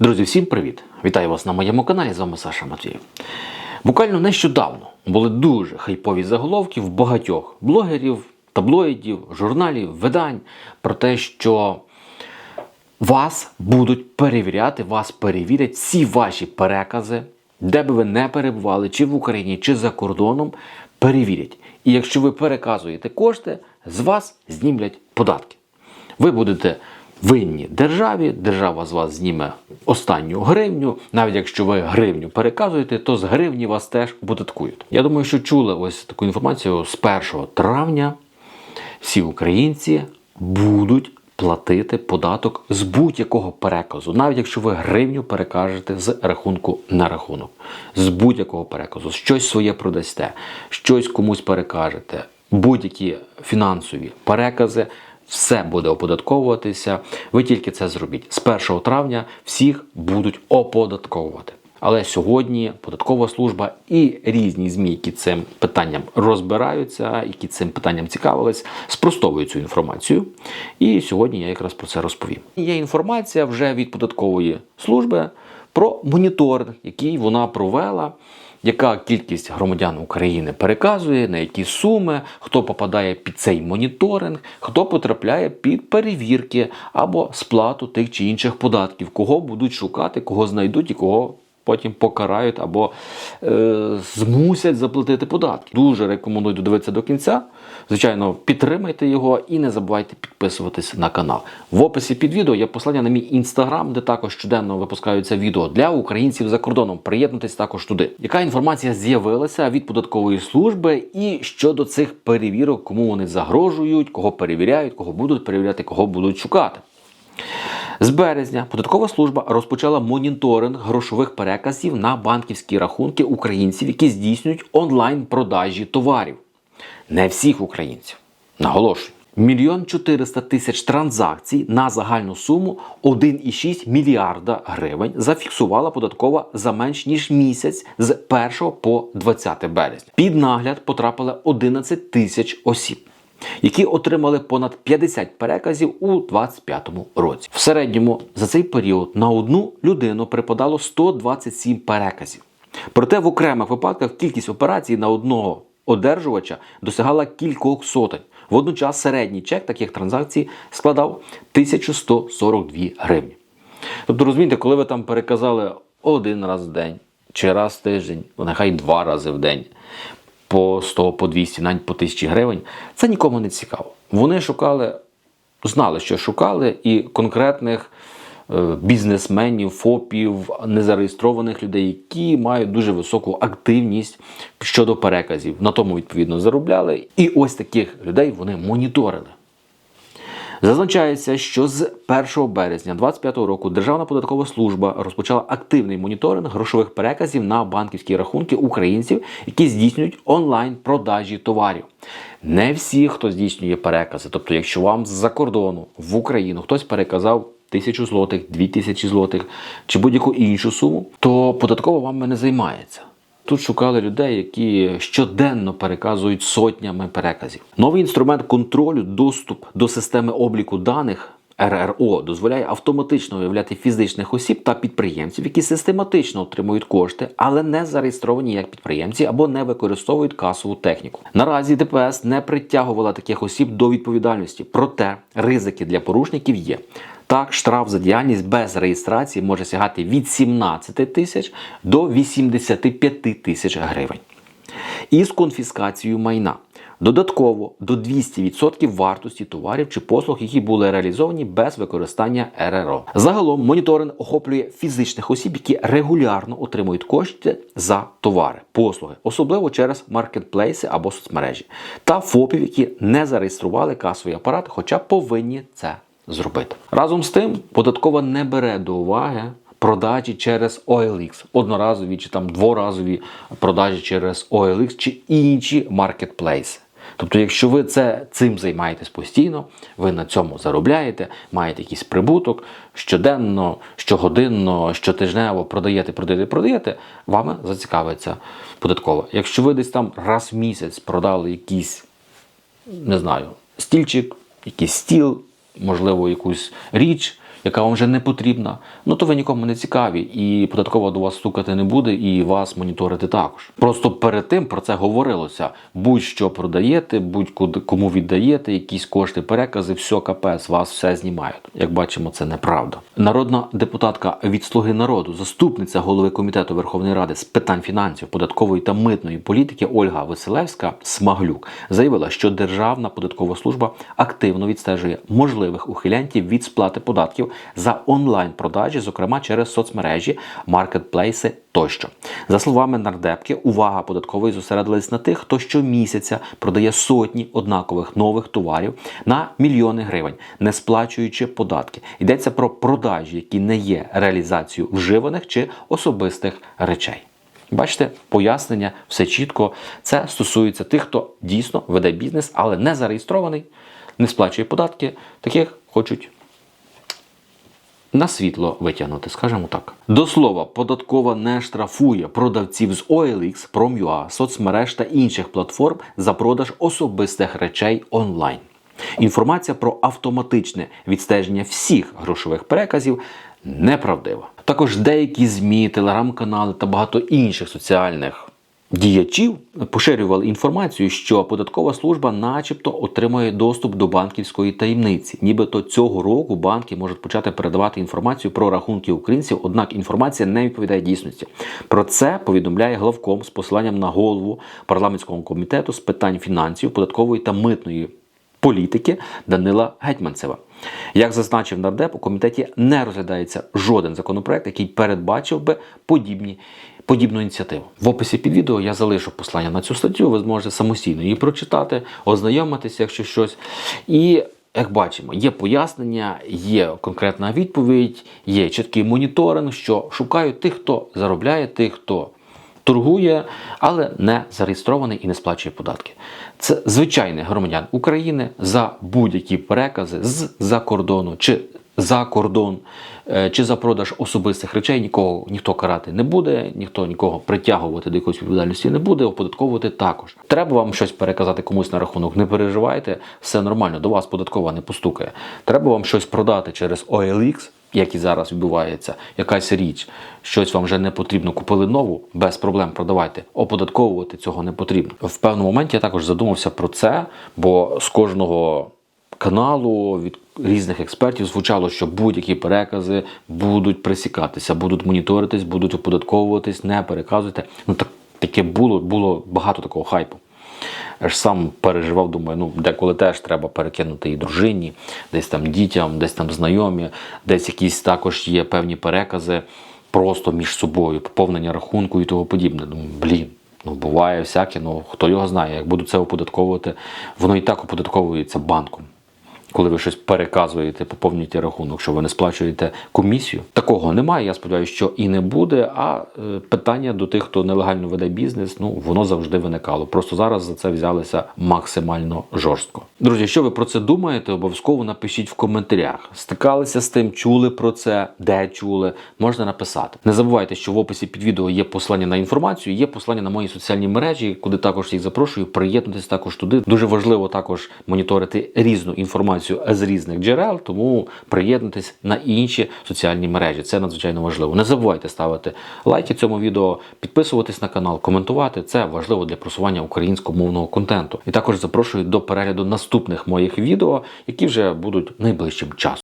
Друзі, всім привіт! Вітаю вас на моєму каналі. З вами Саша Матвієв. Буквально нещодавно були дуже хайпові заголовки в багатьох блогерів, таблоїдів, журналів, видань про те, що вас будуть перевіряти, вас перевірять всі ваші перекази, де би ви не перебували, чи в Україні, чи за кордоном, перевірять. І якщо ви переказуєте кошти, з вас знімлять податки. Ви будете винні державі, держава з вас зніме останню гривню. Навіть якщо ви гривню переказуєте, то з гривні вас теж податкують. Я думаю, що чули ось таку інформацію з 1 травня всі українці будуть платити податок з будь-якого переказу, навіть якщо ви гривню перекажете з рахунку на рахунок, з будь-якого переказу, щось своє продасте, щось комусь перекажете, будь-які фінансові перекази. Все буде оподатковуватися. Ви тільки це зробіть. З 1 травня всіх будуть оподатковувати. Але сьогодні податкова служба і різні змі, які цим питанням розбираються, які цим питанням цікавились, спростовують цю інформацію. І сьогодні я якраз про це розповім. Є інформація вже від податкової служби про моніторинг, який вона провела. Яка кількість громадян України переказує, на які суми, хто попадає під цей моніторинг, хто потрапляє під перевірки або сплату тих чи інших податків, кого будуть шукати, кого знайдуть і кого потім покарають або е, змусять заплатити податки. Дуже рекомендую додивитися до кінця. Звичайно, підтримайте його і не забувайте підписуватися на канал. В описі під відео є посилання на мій інстаграм, де також щоденно випускаються відео для українців за кордоном. Приєднуйтесь також туди. Яка інформація з'явилася від податкової служби і щодо цих перевірок, кому вони загрожують, кого перевіряють, кого будуть перевіряти, кого будуть шукати. З березня податкова служба розпочала моніторинг грошових переказів на банківські рахунки українців, які здійснюють онлайн-продажі товарів. Не всіх українців. Наголошую. Мільйон 400 тисяч транзакцій на загальну суму 1,6 мільярда гривень зафіксувала податкова за менш ніж місяць з 1 по 20 березня. Під нагляд потрапили 11 тисяч осіб які отримали понад 50 переказів у 2025 році. В середньому за цей період на одну людину припадало 127 переказів. Проте в окремих випадках кількість операцій на одного одержувача досягала кількох сотень. Водночас середній чек таких транзакцій складав 1142 гривні. Тобто, розумієте, коли ви там переказали один раз в день чи раз в тиждень, нехай два рази в день, по 100, по 200, навіть по 1000 гривень, це нікому не цікаво. Вони шукали, знали, що шукали, і конкретних е, бізнесменів, ФОПів, незареєстрованих людей, які мають дуже високу активність щодо переказів. На тому, відповідно, заробляли. І ось таких людей вони моніторили. Зазначається, що з 1 березня 2025 року Державна податкова служба розпочала активний моніторинг грошових переказів на банківські рахунки українців, які здійснюють онлайн-продажі товарів. Не всі, хто здійснює перекази, тобто, якщо вам з-за кордону в Україну хтось переказав тисячу злотих, дві тисячі злотих чи будь-яку іншу суму, то податкова вами не займається. Тут шукали людей, які щоденно переказують сотнями переказів. Новий інструмент контролю, доступ до системи обліку даних. РРО дозволяє автоматично виявляти фізичних осіб та підприємців, які систематично отримують кошти, але не зареєстровані як підприємці або не використовують касову техніку. Наразі ДПС не притягувала таких осіб до відповідальності, проте ризики для порушників є. Так, штраф за діяльність без реєстрації може сягати від 17 тисяч до 85 тисяч гривень. І з конфіскацією майна. Додатково до 200% вартості товарів чи послуг, які були реалізовані без використання РРО. Загалом моніторинг охоплює фізичних осіб, які регулярно отримують кошти за товари, послуги, особливо через маркетплейси або соцмережі, та ФОПів, які не зареєстрували касовий апарат, хоча повинні це зробити. Разом з тим, податкова не бере до уваги. Продажі через OLX, одноразові чи там дворазові продажі через OLX чи інші маркетплейси. Тобто, якщо ви це цим займаєтесь постійно, ви на цьому заробляєте, маєте якийсь прибуток щоденно, щогодинно, щотижнево продаєте, продаєте, продаєте, вами зацікавиться податкова. Якщо ви десь там раз в місяць продали якийсь, не знаю, стільчик, якийсь стіл, можливо, якусь річ яка вам вже не потрібна, ну то ви нікому не цікаві, і податкова до вас стукати не буде, і вас моніторити також. Просто перед тим про це говорилося: будь-що продаєте, будь-куди кому віддаєте, якісь кошти, перекази, все капець, вас все знімають. Як бачимо, це неправда. Народна депутатка від Слуги народу, заступниця голови комітету Верховної Ради з питань фінансів, податкової та митної політики Ольга Василевська Смаглюк заявила, що Державна податкова служба активно відстежує можливих ухилянтів від сплати податків за онлайн-продажі, зокрема через соцмережі, маркетплейси тощо. За словами нардепки, увага податкової зосередилась на тих, хто щомісяця продає сотні однакових нових товарів на мільйони гривень, не сплачуючи податки. Йдеться про продажі, які не є реалізацією вживаних чи особистих речей. Бачите, пояснення, все чітко. Це стосується тих, хто дійсно веде бізнес, але не зареєстрований, не сплачує податки. Таких хочуть на світло витягнути, скажімо так. До слова, податкова не штрафує продавців з OLX, Prom.ua, соцмереж та інших платформ за продаж особистих речей онлайн. Інформація про автоматичне відстеження всіх грошових переказів неправдива. Також деякі ЗМІ, телеграм-канали та багато інших соціальних діячів поширювали інформацію, що податкова служба, начебто, отримує доступ до банківської таємниці. Нібито цього року банки можуть почати передавати інформацію про рахунки українців, однак інформація не відповідає дійсності. Про це повідомляє главком з посиланням на голову парламентського комітету з питань фінансів, податкової та митної політики Данила Гетьманцева. Як зазначив нардеп, у комітеті не розглядається жоден законопроект, який передбачив би подібні. Подібну ініціативу в описі під відео я залишу послання на цю статтю. Ви зможете самостійно її прочитати, ознайомитися, якщо щось. І як бачимо, є пояснення, є конкретна відповідь, є чіткий моніторинг, що шукають тих, хто заробляє, тих, хто торгує, але не зареєстрований і не сплачує податки. Це звичайний громадян України за будь-які перекази з-за кордону чи за кордон, е, чи за продаж особистих речей нікого ніхто карати не буде, ніхто нікого притягувати до якоїсь відповідальності не буде, оподатковувати також. Треба вам щось переказати комусь на рахунок. Не переживайте, все нормально, до вас податкова не постукає. Треба вам щось продати через OLX, як і зараз відбувається, якась річ, щось вам вже не потрібно, купили нову, без проблем продавайте. Оподатковувати цього не потрібно. В певному моменті я також задумався про це, бо з кожного каналу від різних експертів звучало, що будь-які перекази будуть пресікатися, будуть моніторитись, будуть оподатковуватись, не переказуйте. Ну так таке було, було багато такого хайпу. Я ж сам переживав, думаю, ну деколи теж треба перекинути і дружині, десь там дітям, десь там знайомі, десь якісь також є певні перекази просто між собою, поповнення рахунку і того подібне. Думаю, блін. Ну, буває всяке, ну хто його знає, як буду це оподатковувати, воно і так оподатковується банком. Коли ви щось переказуєте, поповнюєте рахунок, що ви не сплачуєте комісію. Такого немає. Я сподіваюся, що і не буде. А е, питання до тих, хто нелегально веде бізнес, ну воно завжди виникало. Просто зараз за це взялися максимально жорстко. Друзі, що ви про це думаєте? Обов'язково напишіть в коментарях. Стикалися з тим, чули про це, де чули, можна написати. Не забувайте, що в описі під відео є посилання на інформацію, є посилання на мої соціальні мережі, куди також всіх запрошую. Приєднуйтесь також туди. Дуже важливо також моніторити різну інформацію з різних джерел, тому приєднуйтесь на інші соціальні мережі. Це надзвичайно важливо. Не забувайте ставити лайки цьому відео, підписуватись на канал, коментувати. Це важливо для просування українськомовного контенту. І також запрошую до перегляду наступних моїх відео, які вже будуть найближчим часом.